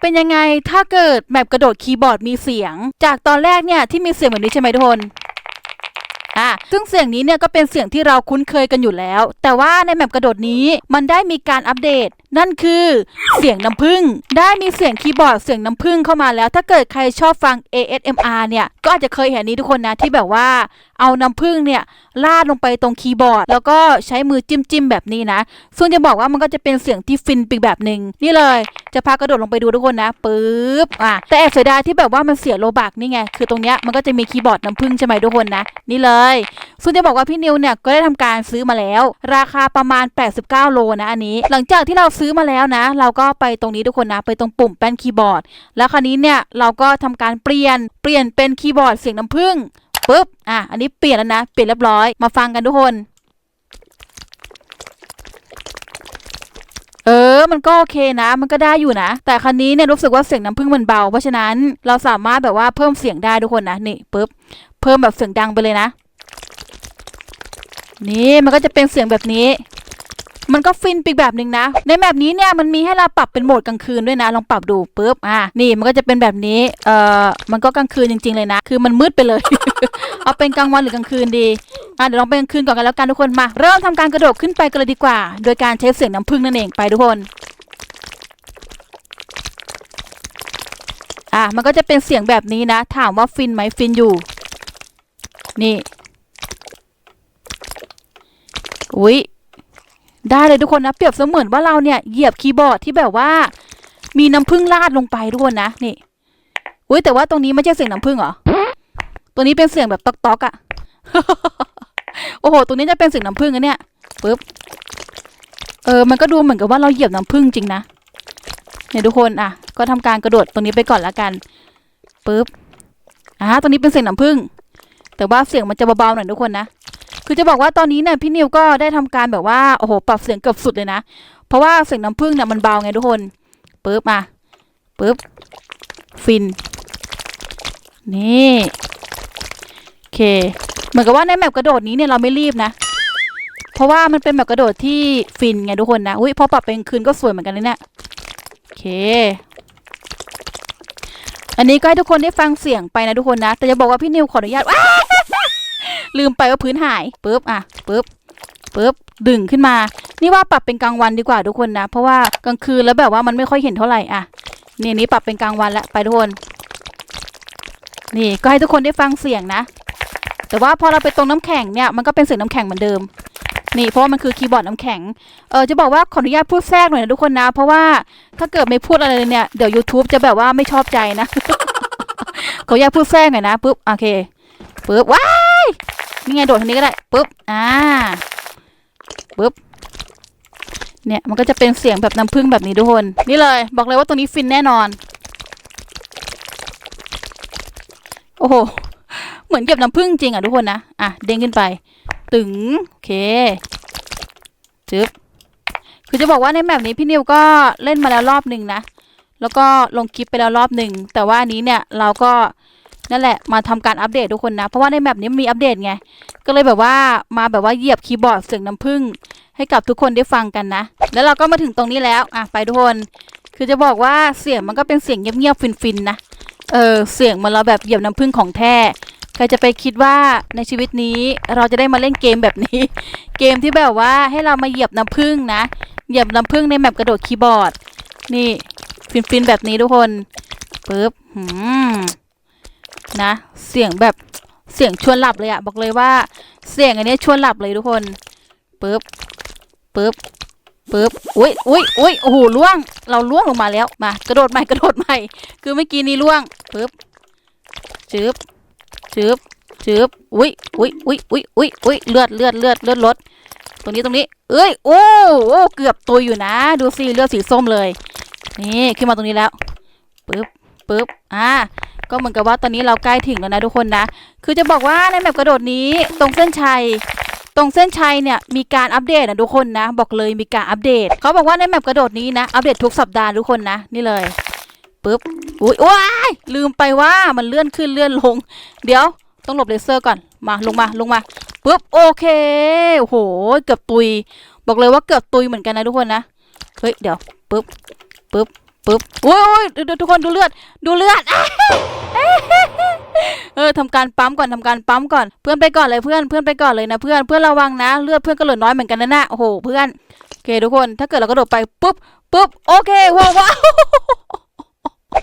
เป็นยังไงถ้าเกิดแมปกระโดดคีย์บอร์ดมีเสียง จากตอนแรกเนี่ยที่มีเสียงแบบนี้ใช่ไหมทุกคนอะซึ่งเสียงนี้เนี่ยก็เป็นเสียงที่เราคุ้นเคยกันอยู่แล้ว แต่ว่าในแมปกระโดดนี้มันได้มีการอัปเดต นั่นคือเสียงน้ำผึ้งได้มีเสียงคีย์บอร์ดเสียงน้ำผึ้งเข้ามาแล้ว ถ้าเกิดใครชอบฟัง ASMR เนี่ย ก็อาจจะเคยเห็นนี้ทุกคนนะที่แบบว่า เอาน้ำผึ้งเนี่ยลาดลงไปตรงคีย์บอร์ด แล้วก็ใช้มือจิ้มจิ้มๆแบบนี้นะ ซึ่งจะบอกว่ามันก็จะเป็นเสียงที่ฟินไปแบบหนึ่งนี่เลย จะพากระโดดลงไปดูทุกคนนะปึ๊บอะแต่แอบเสียดายที่แบบว่ามันเสียโลบักนี่ไงคือตรงเนี้ยมันก็จะมีคีย์บอร์ดน้ำผึ้งใช่ไหมทุกคนนะนี่เลยซึ่งจะบอกว่าพี่นิวเนี่ยก็ได้ทำการซื้อมาแล้ว ราคาประมาณ 89 โลนะอันนี้ หลังจากที่เราซื้อมาแล้วนะ เราก็ไปตรงนี้ทุกคนนะ ไปตรงปุ่มแป้นคีย์บอร์ด แล้วคราวนี้เนี่ยเราก็ทำการเปลี่ยน เปลี่ยนเป็นคีย์บอร์ดเสียงน้ำผึ้งปุ๊บ อะ อันนี้เปลี่ยนแล้วนะ เปลี่ยนเรียบร้อย มาฟังกันทุกคน เออ มันก็โอเคนะ มันก็ได้อยู่นะ แต่คันนี้เนี่ยรู้สึกว่าเสียงน้ำผึ้งมันเบา เพราะฉะนั้นเราสามารถแบบว่าเพิ่มเสียงได้ทุกคนนะ นี่ปุ๊บ เพิ่มแบบเสียงดังไปเลยนะ นี่ มันก็จะเป็นเสียงแบบนี้ มันก็ฟินปีกแบบหนึ่งนะ ในแบบนี้เนี่ยมันมีให้เราปรับเป็นโหมดกลางคืนด้วยนะ ลองปรับดูปุ๊บอะนี่มันก็จะเป็นแบบนี้เอ่อมันก็กลางคืนจริง ๆเลยนะ คือมันมืดไปเลย เอาเป็นกลางวันหรือกลางคืนดีอะเดี๋ยวลองเป็นกลางคืนก่อนกันแล้วกันทุกคนมา เริ่มทำการกระโดดขึ้นไปกันเลยดีกว่า โดยการใช้เสียงน้ำผึ้งนั่นเองไปทุกคนอะมันก็จะเป็นเสียงแบบนี้นะ ถามว่าฟินไหมฟินอยู่ นี่ อุ๊ย ได้เลยทุกคนนะเปรียบเสมือนว่าเราเนี่ยเหยียบคีย์บอร์ดที่แบบว่า มีน้ำผึ้งราดลงไปทุกคนนะนี่อุ๊ยแต่ว่าตรงนี้ไม่ใช่เสียงน้ำผึ้งเหรอตัวนี้เป็นเสียงแบบตอกๆอะ่ะโอ้โหตัวนี้จะเป็นเสียงน้ำผึ้งอะเนี่ยปึ๊บเออมันก็ดูเหมือนกับว่าเราเหยียบน้ำผึ้งจริงนะเนี่ยทุกคนอะ ก็ทำการกระโดดตรงนี้ไปก่อนละกันปึ๊บอ่าตัวนี้เป็นเสียงน้ำผึ้งแต่ว่าเสียงมันจะเบาๆหน่อยทุกคนนะ คือจะบอกว่าตอนนี้เนี่ยพี่นิวก็ได้ทำการแบบว่าโอ้โหปรับเสียงเกือบสุดเลยนะ เพราะว่าเสียงน้ำผึ้งเนี่ยมันเบาไงทุกคนปึ๊บมาปึ๊บฟิน นี่โอเค เหมือนกับว่าในแมปกระโดดนี้เนี่ยเราไม่รีบนะ เพราะว่ามันเป็นแบบกระโดดที่ฟินไงทุกคนนะอุ้ยพอปรับเป็นคืนก็สวยเหมือนกันเลยเนี่ยโอเค อันนี้ก็ให้ทุกคนได้ฟังเสียงไปนะทุกคนนะ แต่จะบอกว่าพี่นิวขออนุญาตว้า ลืมไปว่าพื้นหายปุ๊บอะปุ๊บปุ๊บดึงขึ้นมา นี่ว่าปรับเป็นกลางวันดีกว่าทุกคนนะ เพราะว่ากลางคืนแล้วแบบว่ามันไม่ค่อยเห็นเท่าไหร่อะนี่นี้ปรับเป็นกลางวันแล้วไปทุกคน นี่ก็ให้ทุกคนได้ฟังเสียงนะ แต่ว่าพอเราไปตรงน้ำแข็งเนี่ยมันก็เป็นเสียงน้ำแข็งเหมือนเดิม นี่เพราะว่ามันคือคีย์บอร์ดน้ำแข็ง เออจะบอกว่าขออนุญาตพูดแทรกหน่อยนะทุกคนนะ เพราะว่าถ้าเกิดไม่พูดอะไรเลยเนี่ยเดี๋ยว YouTube จะแบบว่าไม่ชอบใจนะ ขออนุญาตพูดแทรกหน่อยนะปุ๊บโอเคปุ๊บว้าย นี่ไงโดดทางนี้ก็ได้ปุ๊บอ่าปุ๊บเนี่ยมันก็จะเป็นเสียงแบบน้ำผึ้งแบบนี้ทุกคน นี่เลย บอกเลยว่าตรงนี้ฟินแน่นอน โอ้โห เหมือนเก็บน้ำผึ้งจริงอะทุกคนนะ อะ เด้งขึ้นไป ตึง โอเคจึ๊บคือจะบอกว่าในแมปนี้พี่นิวก็เล่นมาแล้วรอบหนึ่งนะ แล้วก็ลงคลิปไปแล้วรอบหนึ่ง แต่ว่านี้เนี่ยเราก็ นั่นแหละมาทำการอัปเดตทุกคนนะ เพราะว่าในแมปนี้มีอัปเดตไง ก็เลยแบบว่ามาแบบว่าเหยียบคีย์บอร์ดเสียงน้ำผึ้งให้กับทุกคนได้ฟังกันนะ แล้วเราก็มาถึงตรงนี้แล้วอะไปทุกคน คือจะบอกว่าเสียงมันก็เป็นเสียงเงียบๆฟินๆนะ เออเสียงเหมันเราแบบเหยียบน้ำผึ้งของแท้ใครจะไปคิดว่าในชีวิตนี้เราจะได้มาเล่นเกมแบบนี้ เกมที่แบบว่าให้เรามาเหยียบน้ำผึ้งนะ เหยียบน้ำผึ้งในแมปกระโดดคีย์บอร์ด นี่ ฟินๆแบบนี้ทุกคนปึ๊บหืม นะ เสียงแบบเสียงชวนหลับเลยอะบอกเลยว่า เสียงอันนี้ชวนหลับเลยทุกคนปึ๊บปึ๊บปึ๊บอุ้ยอุ้ยอุ้ยโอ้โหล่วง เราล่วงลงมาแล้วมากระโดดใหม่กระโดดใหม่ คือเมื่อกี้นี้ล่วงปึ๊บจึ๊บจึ๊บจึ๊บอุ้ยอุ้ยอุ้ยอุ้ยอุ้ยอุ้ยเลือดเลือดเลือดเลือดลดตรงนี้ตรงนี้ เอ้ยโอ้โอ้เกือบตัวอยู่นะ ดูสิเลือดสีส้มเลย นี่ขึ้นมาตรงนี้แล้วปึ๊บ ปึ๊บอ่าก็เหมือนกับว่าตอนนี้เราใกล้ถึงแล้วนะทุกคนนะ คือจะบอกว่าในแมปกระโดดนี้ตรงเส้นชัย ตรงเส้นชัยเนี่ยมีการอัปเดตนะทุกคนนะ บอกเลยมีการอัปเดต เขาบอกว่าในแมปกระโดดนี้นะ อัปเดตทุกสัปดาห์ทุกคนนะ นี่เลยปึ๊บ อุ้ยว้ายลืมไปว่ามันเลื่อนขึ้นเลื่อนลง เดี๋ยวต้องหลบเลเซอร์ก่อน มาลงมาลงมาปึ๊บโอเค โอ้โห เกือบตุย บอกเลยว่าเกือบตุยเหมือนกันนะทุกคนนะ เฮ้ยเดี๋ยวปึ๊บปึ๊บ ปึ๊บโอ้ยโอ้ยดูทุกคนดูเลือด ดูเลือด เออทำการปั๊มก่อนทำการปั๊มก่อน เพื่อนไปก่อนเลยเพื่อน เพื่อนไปก่อนเลยนะเพื่อน เพื่อนระวังนะ เลือดเพื่อนก็เหลือน้อยเหมือนกันนะน่ะโอ้โห เพื่อน โอเคทุกคน ถ้าเกิดเรากระโดดไปปุ๊บปุ๊บ โอเคว้าวว้าว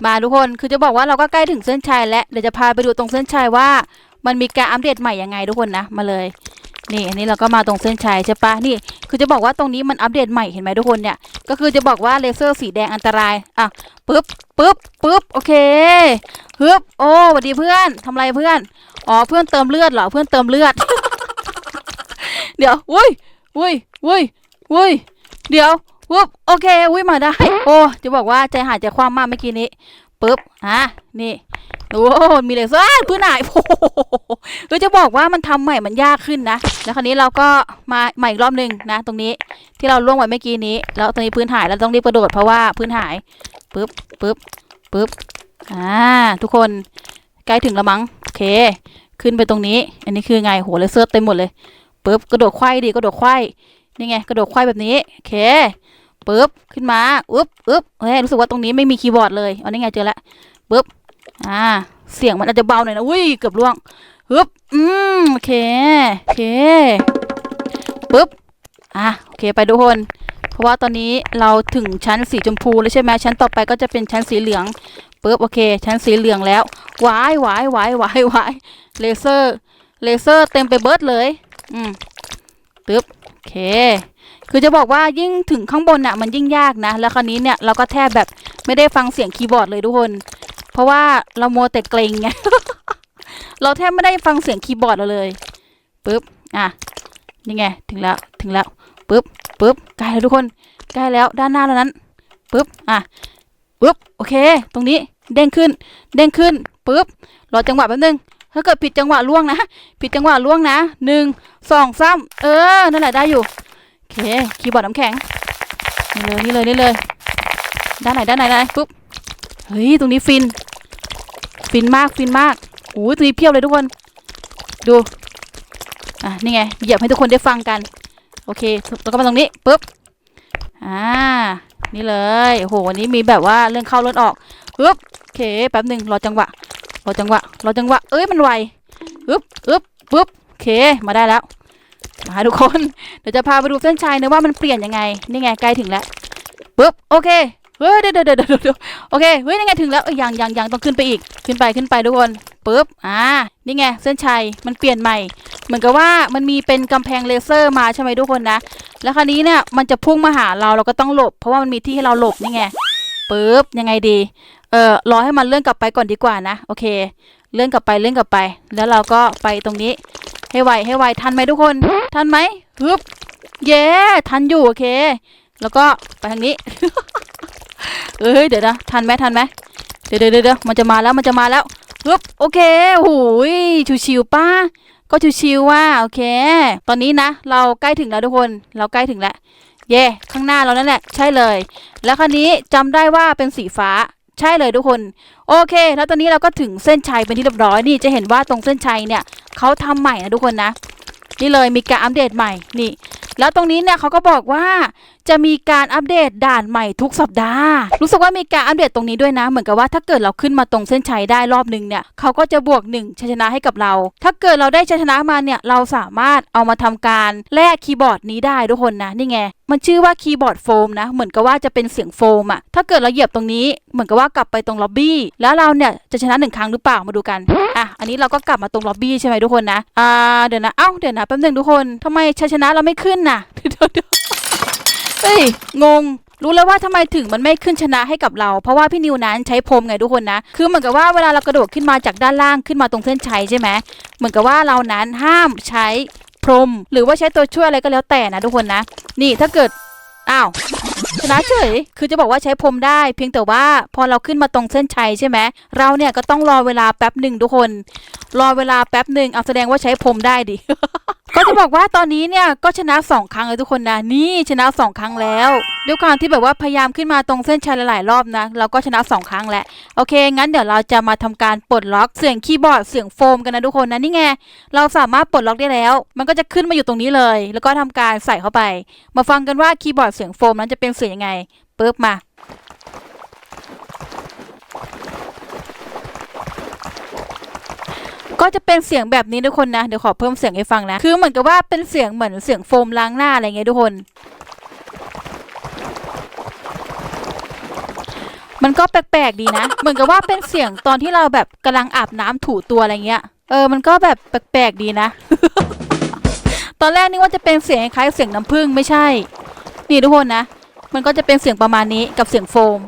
มาทุกคน คือจะบอกว่าเราก็ใกล้ถึงเส้นชัยแล้ว เดี๋ยวจะพาไปดูตรงเส้นชัยว่า มันมีการอัปเดตใหม่ยังไงทุกคนนะ มาเลย นี่อันนี้เราก็มาตรงเส้นชัยใช่ปะนี่ คือจะบอกว่าตรงนี้มันอัปเดตใหม่เห็นไหมทุกคนเนี่ย ก็คือจะบอกว่าเลเซอร์สีแดงอันตราย อะปึ๊บปึ๊บปึ๊บโอเคฮึบโอ้สวัสดีเพื่อนทำไรเพื่อน อ๋อเพื่อนเติมเลือดเหรอเพื่อนเติมเลือด เดี๋ยวอุ้ยอุ้ยอุ้ยอุ้ยเดี๋ยววุบโอเคอุ้ยมาได้ โอ้จะบอกว่าใจหายใจคว่ำมากเมื่อกี้นี้ปึ๊บอะนี่ โอ้มีเลเซอร์เพื่อนหายโอ้โหคือจะบอกว่ามันทำใหม่มันยากขึ้นนะ แล้วคราวนี้เราก็มาใหม่อีกรอบหนึ่งนะ ตรงนี้ที่เราล่วงไว้เมื่อกี้นี้ แล้วตรงนี้พื้นหายแล้วต้องรีบกระโดดเพราะว่าพื้นหายปึ๊บปึ๊บปึ๊บอ่าทุกคนใกล้ถึงแล้วมั้งโอเค ขึ้นไปตรงนี้ อันนี้คือไงโหเลเซอร์เต็มหมดเลยปึ๊บกระโดดไขว้ดีกระโดดไขว้นี่ไงกระโดดไขว้แบบนี้โอเคปึ๊บขึ้นมาอึ๊บอึ๊บเฮ้ยรู้สึกว่าตรงนี้ไม่มีคีย์บอร์ดเลยเอานี่ไงเจอล้วปึ๊บ อ่า เสียงมันอาจจะเบาหน่อยนะ อุ้ย เกือบล่วงฮึบอืม โอเค โอเค ปึ๊บ อะ โอเค ไปทุกคน เพราะว่าตอนนี้เราถึงชั้นสีชมพูแล้วใช่ไหมชั้นต่อไปก็จะเป็นชั้นสีเหลือง ปึ๊บ โอเค ชั้นสีเหลืองแล้ววายวายวายวายวายเลเซอร์ เลเซอร์เต็มไปเบิร์ดเลย อืมปึ๊บ โอเค คือจะบอกว่ายิ่งถึงข้างบนน่ะมันยิ่งยากนะ แล้วคราวนี้เนี่ยเราก็แทบแบบไม่ได้ฟังเสียงคีย์บอร์ดเลยทุกคน เพราะว่าเราโมแต่เกรงไง เราแทบไม่ได้ฟังเสียงคีย์บอร์ดเราเลยปึ๊บอะนี่ไงถึงแล้วถึงแล้วปึ๊บปึ๊บใกล้แล้วทุกคนใกล้แล้วด้านหน้าแล้วนั้นปึ๊บอะปึ๊บโอเค ตรงนี้เด้งขึ้น เด้งขึ้นปึ๊บรอจังหวะแป๊บนึงถ้าเกิดผิดจังหวะล่วงนะ ผิดจังหวะล่วงนะหนึ่งสองสามเออนั่นแหละได้อยู่โอเคคีย์บอร์ดน้ำแข็งนี่เลยนี่เลยนี่เลยด้านไหนด้านไหนด้านไหนปุ๊บ เฮ้ย ตรงนี้ฟิน ฟินมาก ฟินมากโอ้ยตรงนี้เพียบเลยทุกคน ดู อะ นี่ไง เหยียบให้ทุกคนได้ฟังกัน โอเคแล้วก็มาตรงนี้ปุ๊บ อ่า นี่เลยโห วันนี้มีแบบว่าเรื่องเข้าเรื่องออกปึ๊บโอเค แป๊บหนึ่งรอจังหวะ รอจังหวะ รอจังหวะ เอ้ย มันไวอึ๊บอึ๊บปึ๊บโอเค มาได้แล้ว มาทุกคน เดี๋ยวจะพาไปดูเส้นชัยนะว่ามันเปลี่ยนยังไง นี่ไง ใกล้ถึงแล้วปึ๊บ โอเค เฮ้ยเดี๋ยวเดี๋ยวเดี๋ยวเดี๋ยวโอเคเฮ้ยนี่ไงถึงแล้วเอ้ยยังยังยังต้องขึ้นไปอีกขึ้นไปขึ้นไปทุกคนปึ๊บอ่านี่ไงเส้นชัยมันเปลี่ยนใหม่ เหมือนกับว่ามันมีเป็นกำแพงเลเซอร์มาใช่ไหมทุกคนนะ แล้วคราวนี้เนี่ยมันจะพุ่งมาหาเราเราก็ต้องหลบ เพราะว่ามันมีที่ให้เราหลบนี่ไงปึ๊บยังไงดีเอ่อรอให้มันเลื่อนกลับไปก่อนดีกว่านะโอเค เลื่อนกลับไปเลื่อนกลับไป แล้วเราก็ไปตรงนี้ให้ไวให้ไวทันไหมทุกคนทันไหมฮึบเย้ทันอยู่โอเค แล้วก็ไปทางนี้ เอ้ยเดี๋ยวนะทันไหมทันไหมเดี๋ยวเดี๋ยวเดี๋ยวมันจะมาแล้วมันจะมาแล้วฮึบโอเคโอ้ยชิวๆป้าก็ชิวๆว่าโอเค ตอนนี้นะ เราใกล้ถึงแล้วทุกคนเราใกล้ถึงแล้วเย่ข้างหน้าเรานั่นแหละ ใช่เลย แล้วคันนี้จำได้ว่าเป็นสีฟ้าใช่เลยทุกคน โอเค แล้วตอนนี้เราก็ถึงเส้นชัยเป็นที่เรียบร้อยนี่จะเห็นว่าตรงเส้นชัยเนี่ยเขาทำใหม่นะทุกคนนะ นี่เลยมีการอัปเดตใหม่นี่ แล้วตรงนี้เนี่ยเขาก็บอกว่าจะมีการอัปเดตด่านใหม่ทุกสัปดาห์ รู้สึกว่ามีการอัปเดตตรงนี้ด้วยนะ เหมือนกับว่าถ้าเกิดเราขึ้นมาตรงเส้นชัยได้รอบหนึ่งเนี่ยเขาก็จะบวกหนึ่งชัยชนะให้กับเรา ถ้าเกิดเราได้ชัยชนะมาเนี่ยเราสามารถเอามาทำการแลกคีย์บอร์ดนี้ได้ทุกคนนะนี่ไงมันชื่อว่าคีย์บอร์ดโฟมนะ เหมือนกับว่าจะเป็นเสียงโฟมอะถ้าเกิดเราเหยียบตรงนี้ เหมือนกับว่ากลับไปตรงล็อบบี้ แล้วเราเนี่ยจะชนะหนึ่งครั้งหรือเปล่า มาดูกัน อะ อันนี้เราก็กลับมาตรงล็อบบี้ใช่ไหมทุกคนนะ อ่า เดี๋ยวนะ เอ้า เดี๋ยวนะ แป๊บหนึงทุกคนทำไมชัยชนะเราไม่ขึ้นนะเดี๋ยวเฮ้ย งง รู้แล้วว่าทำไมถึงมันไม่ขึ้นชนะให้กับเรา เพราะว่าพี่นิวนั้นใช้พรมไงทุกคนนะ คือเหมือนกับว่าเวลาเรากระโดดขึ้นมาจากด้านล่างขึ้นมาตรงเส้นชัยใช่ไหมเหมือนกับว่าเรานั้นห้ามใช้พรม หรือว่าใช้ตัวช่วยอะไรก็แล้วแต่นะทุกคนนะ นี่ถ้าเกิด อ้าวชนะเฉย คือจะบอกว่าใช้พรมได้ เพียงแต่ว่าพอเราขึ้นมาตรงเส้นชัยใช่ไหม เราเนี่ยก็ต้องรอเวลาแป๊บหนึ่งทุกคน รอเวลาแป๊บหนึ่งเอาแสดงว่าใช้พรมได้ดิ ก็จะบอกว่าตอนนี้เนี่ยก็ชนะสองครั้งเลยทุกคนนะนี่ชนะสองครั้งแล้วด้วยความที่แบบว่าพยายามขึ้นมาตรงเส้นชัยหลายๆรอบนะเราก็ชนะสองครั้งแหล้วโอเค งั้นเดี๋ยวเราจะมาทำการปลดล็อกเสียงคีย์บอร์ดเสียงโฟมกันนะทุกคนนะนี่ไงเราสามารถปลดล็อกได้แล้ว มันก็จะขึ้นมาอยู่ตรงนี้เลย แล้วก็ทำการใส่เข้าไป มาฟังกันว่าคีย์บอร์ดเสียงโฟมนั้นจะเป็นเสียงยังไงปึ๊บมา ก็จะเป็นเสียงแบบนี้ทุกคนนะ เดี๋ยวขอเพิ่มเสียงให้ฟังนะ คือเหมือนกับว่าเป็นเสียงเหมือนเสียงโฟมล้างหน้าอะไรเงี้ยทุกคน มันก็แปลกๆดีนะ เหมือนกับว่าเป็นเสียงตอนที่เราแบบกำลังอาบน้ำถูตัวอะไรเงี้ย เออ มันก็แบบแปลกๆดีนะ ตอนแรกนึกว่าจะเป็นเสียงคล้ายเสียงน้ำผึ้งไม่ใช่ นี่ทุกคนนะ มันก็จะเป็นเสียงประมาณนี้กับเสียงโฟม